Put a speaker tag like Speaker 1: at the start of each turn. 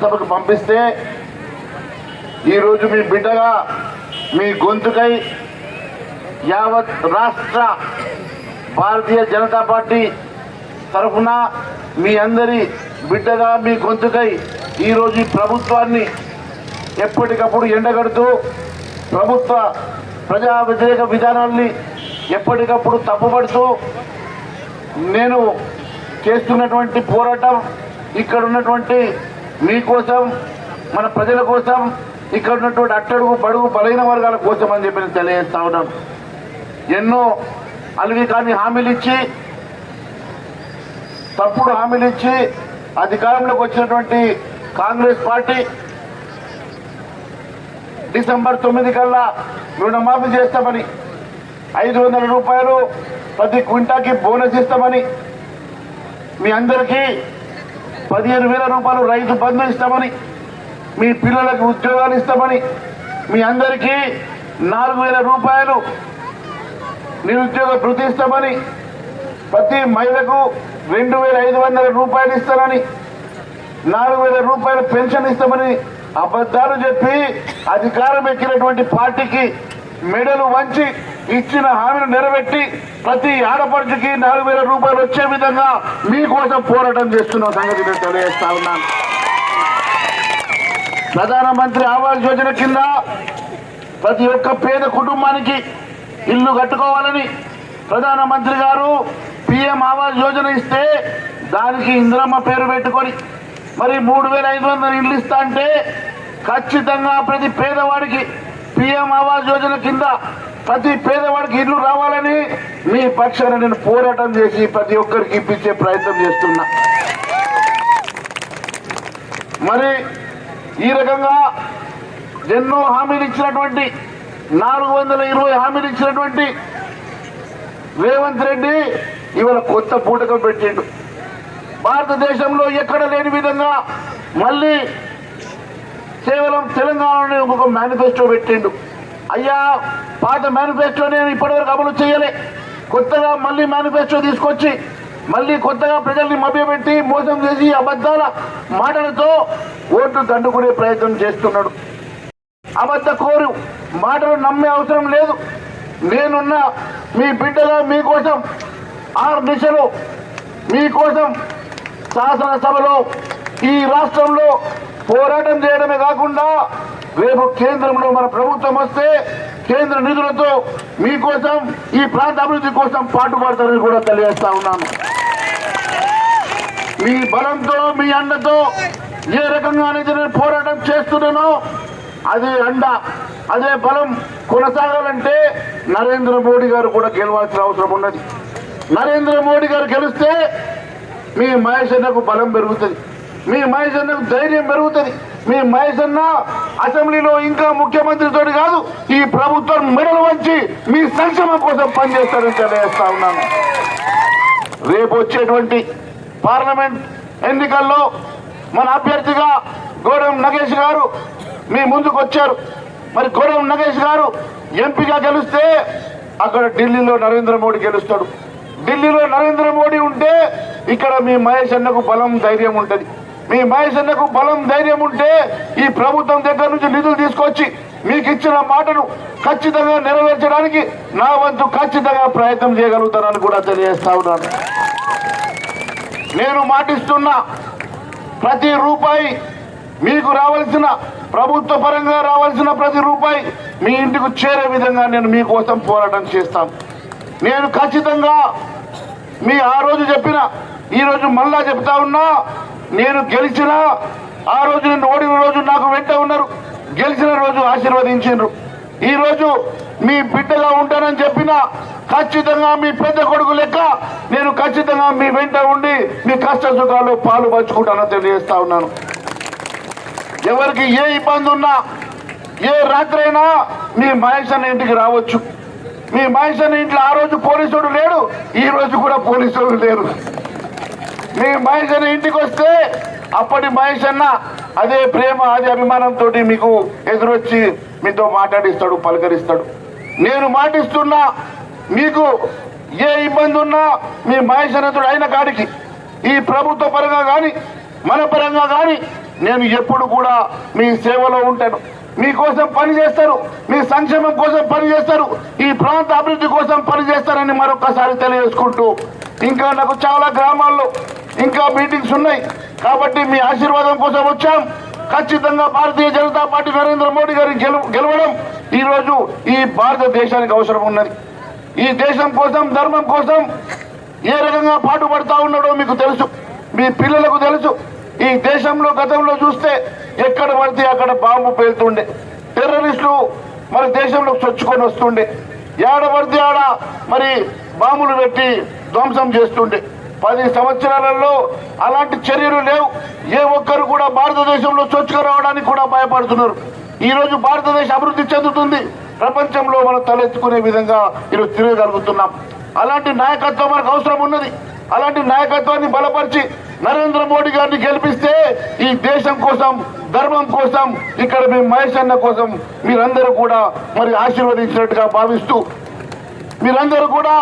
Speaker 1: సభకు పంపిస్తే ఈరోజు మీ బిడ్డగా మీ గొంతుకై యావత్ రాష్ట్ర భారతీయ జనతా పార్టీ తరఫున మీ అందరి బిడ్డగా మీ గొంతుకై ఈరోజు ఈ ప్రభుత్వాన్ని ఎప్పటికప్పుడు ఎండగడుతూ ప్రభుత్వ ప్రజా వ్యతిరేక విధానాల్ని ఎప్పటికప్పుడు తప్పుపడుతూ నేను చేస్తున్నటువంటి పోరాటం ఇక్కడ ఉన్నటువంటి మీకోసం మన ప్రజల కోసం ఇక్కడ ఉన్నటువంటి అట్టడుగు బడుగు బలైన వర్గాల కోసం అని చెప్పి నేను తెలియజేస్తా ఉన్నాం. ఎన్నో అలివి కాని హామీలు ఇచ్చి తప్పుడు హామీలు ఇచ్చి అధికారంలోకి వచ్చినటువంటి కాంగ్రెస్ పార్టీ డిసెంబర్ తొమ్మిది కల్లా రుణమాఫీ చేస్తామని ఐదు వందల రూపాయలు ప్రతి క్వింటాకి బోనస్ ఇస్తామని మీ అందరికీ పదిహేను వేల రూపాయలు రైతు బంధు ఇస్తామని మీ పిల్లలకు ఉద్యోగాలు ఇస్తామని మీ అందరికీ నాలుగు వేల రూపాయలు నిరుద్యోగ భృతి ఇస్తామని ప్రతి మహిళకు రెండు వేల ఐదు వందల రూపాయలు ఇస్తానని నాలుగు వేల రూపాయల పెన్షన్ ఇస్తామని అబద్ధాలు చెప్పి అధికారం ఎక్కినటువంటి పార్టీకి మెడలు వంచి ఇచ్చిన హామీలు నెరవేర్చి ప్రతి ఆడపడుచుకి నాలుగు వేల రూపాయలు వచ్చే విధంగా మీకోసం పోరాటం చేస్తున్న సంగతి నేను తెలియజేస్తా ఉన్నాను. ప్రధానమంత్రి ఆవాస్ యోజన కింద ప్రతి ఒక్క పేద కుటుంబానికి ఇల్లు కట్టుకోవాలని ప్రధానమంత్రి గారు పిఎం ఆవాస్ యోజన ఇస్తే దానికి ఇందిరమ్మ పేరు పెట్టుకొని మరి మూడు వేల ఐదు వందల ఇల్లు ఇస్తా అంటే ఖచ్చితంగా ప్రతి పేదవాడికి పిఎం ఆవాస్ యోజన కింద ప్రతి పేదవాడికి ఇల్లు రావాలని మీ పక్షాన నేను పోరాటం చేసి ప్రతి ఒక్కరికి ఇప్పించే ప్రయత్నం చేస్తున్నా. మరి ఈ రకంగా ఎన్నో హామీలు ఇచ్చినటువంటి నాలుగు వందల ఇరవై హామీలు ఇచ్చినటువంటి రేవంత్ రెడ్డి ఇవాళ కొత్త పూటకం పెట్టిండు. భారతదేశంలో ఎక్కడ లేని విధంగా మళ్ళీ కేవలం తెలంగాణలో ఒక మేనిఫెస్టో పెట్టిండు. అయ్యా పాత మేనిఫెస్టో నేను ఇప్పటివరకు అమలు చేయలే. కొత్తగా మళ్ళీ మేనిఫెస్టో తీసుకొచ్చి మళ్ళీ కొత్తగా ప్రజల్ని మభ్యపెట్టి మోసం చేసి అబద్ధాల మాటలతో ఓట్లు దండుకునే ప్రయత్నం చేస్తున్నాడు. అబద్ధ కోరు మాటలు నమ్మే అవసరం లేదు. నేనున్న మీ బిడ్డగా మీకోసం ఆరు దిశలో మీకోసం శాసనసభలో ఈ రాష్ట్రంలో పోరాటం చేయడమే కాకుండా రేపు కేంద్రంలో మన ప్రభుత్వం వస్తే కేంద్ర నిధులతో మీకోసం ఈ ప్రాంత అభివృద్ధి కోసం పాటుపడతారని కూడా తెలియజేస్తా ఉన్నాను. మీ బలంతో మీ అండతో ఏ రకంగానైతే నేను పోరాటం చేస్తున్నానో అదే అండ అదే బలం కొనసాగాలంటే నరేంద్ర మోడీ గారు కూడా గెలవాల్సిన అవసరం ఉన్నది. నరేంద్ర మోడీ గారు గెలిస్తే మీ మహేష్ అన్నకు బలం పెరుగుతుంది. మీ మహేష్ ధైర్యం పెరుగుతుంది. మీ మహేష్ అన్న అసెంబ్లీలో ఇంకా ముఖ్యమంత్రితో కాదు ఈ ప్రభుత్వం మెడలు వంచి మీ సంక్షేమం కోసం పనిచేస్తారని తెలియజేస్తా ఉన్నాను. రేపు వచ్చేటువంటి పార్లమెంట్ ఎన్నికల్లో మన అభ్యర్థిగా గోడెం నగేష్ గారు మీ ముందుకు వచ్చారు. మరి గోడెం నగేష్ గారు ఎంపీగా గెలిస్తే అక్కడ ఢిల్లీలో నరేంద్ర మోడీ గెలుస్తాడు. ఢిల్లీలో నరేంద్ర మోడీ ఉంటే ఇక్కడ మీ మహేష్ అన్నకు బలం ధైర్యం ఉంటుంది. మీ మహేశన్నకు బలం ధైర్యం ఉంటే ఈ ప్రభుత్వం దగ్గర నుంచి నిధులు తీసుకొచ్చి మీకు ఇచ్చిన మాటను ఖచ్చితంగా నెరవేర్చడానికి నా వంతు ఖచ్చితంగా ప్రయత్నం చేయగలుగుతానని కూడా తెలియజేస్తా ఉన్నాను. నేను మాటిస్తున్నా ప్రతి రూపాయి మీకు రావాల్సిన ప్రభుత్వ పరంగా రావాల్సిన ప్రతి రూపాయి మీ ఇంటికి చేరే విధంగా నేను మీకోసం పోరాటం చేస్తాను నేను ఖచ్చితంగా మీ ఆ రోజు చెప్పిన ఈరోజు మళ్ళా చెప్తా ఉన్నా నేను గెలిచిన ఆ రోజు నేను ఓడిన రోజు నాకు వెంట ఉన్నారు. గెలిచిన రోజు ఆశీర్వదించారు ఈరోజు మీ బిడ్డగా ఉంటానని చెప్పిన ఖచ్చితంగా మీ పెద్ద కొడుకు లెక్క నేను ఖచ్చితంగా మీ వెంట ఉండి మీ కష్ట సుఖాలు పాలు పంచుకుంటానని తెలియజేస్తా ఉన్నాను. ఎవరికి ఏ ఇబ్బంది ఉన్నా ఏ రాత్రైనా మీ మహేష్ అన్న ఇంటికి రావచ్చు. మీ మహేష్ అన్న ఇంట్లో ఆ రోజు పోలీసుడు లేడు ఈ రోజు కూడా పోలీసుడు లేరు. మీ మహేష్ అన్న ఇంటికి వస్తే అప్పటి మహేష్ అన్న అదే ప్రేమ అదే అభిమానంతో మీకు ఎదురొచ్చి మీతో మాట్లాడిస్తాడు పలకరిస్తాడు. నేను మాటిస్తున్నా మీకు ఏ ఇబ్బంది ఉన్నా మీ మహేష్ అన్నతుడు అయిన కాడికి. ఈ ప్రభుత్వ పరంగా కానీ మన పరంగా కానీ నేను ఎప్పుడు కూడా మీ సేవలో ఉంటాను. మీకోసం పని చేస్తారు మీ సంక్షేమం కోసం పని చేస్తారు ఈ ప్రాంత అభివృద్ధి కోసం పని చేస్తారని మరొకసారి తెలియజేసుకుంటూ ఇంకా నాకు చాలా గ్రామాల్లో ఇంకా మీటింగ్స్ ఉన్నాయి. కాబట్టి మీ ఆశీర్వాదం కోసం వచ్చాం. ఖచ్చితంగా భారతీయ జనతా పార్టీ నరేంద్ర మోడీ గారి గెలవడం ఈరోజు ఈ భారతదేశానికి అవసరం ఉన్నది. ఈ దేశం కోసం ధర్మం కోసం ఏ రకంగా పాటుపడతా ఉన్నాడో మీకు తెలుసు. మీ పిల్లలకు తెలుసు. ఈ దేశంలో గతంలో చూస్తే ఎక్కడ పడితే అక్కడ బాంబు పేలుతుండే. టెర్రరిస్టులు మరి దేశంలో చొచ్చుకొని వస్తుండే. ఏడ పడితే ఆడ మరి బాంబులు పెట్టి ధ్వంసం చేస్తుండే. పది సంవత్సరాలలో అలాంటి చర్యలు లేవు. ఏ ఒక్కరు కూడా భారతదేశంలో చొచ్చుకు రావడానికి కూడా భయపడుతున్నారు. ఈరోజు భారతదేశం అభివృద్ధి చెందుతుంది. ప్రపంచంలో మనం తలెత్తుకునే విధంగా ఈరోజు తిరగగలుగుతున్నాం. అలాంటి నాయకత్వం మనకు అవసరం ఉన్నది. అలాంటి నాయకత్వాన్ని బలపరిచి నరేంద్ర మోడీ గారిని గెలిపిస్తే ఈ దేశం కోసం ధర్మం కోసం ఇక్కడ మీ మహేష్ అన్న కోసం మీరందరూ కూడా మరి ఆశీర్వదించినట్టుగా భావిస్తూ మీరందరూ కూడా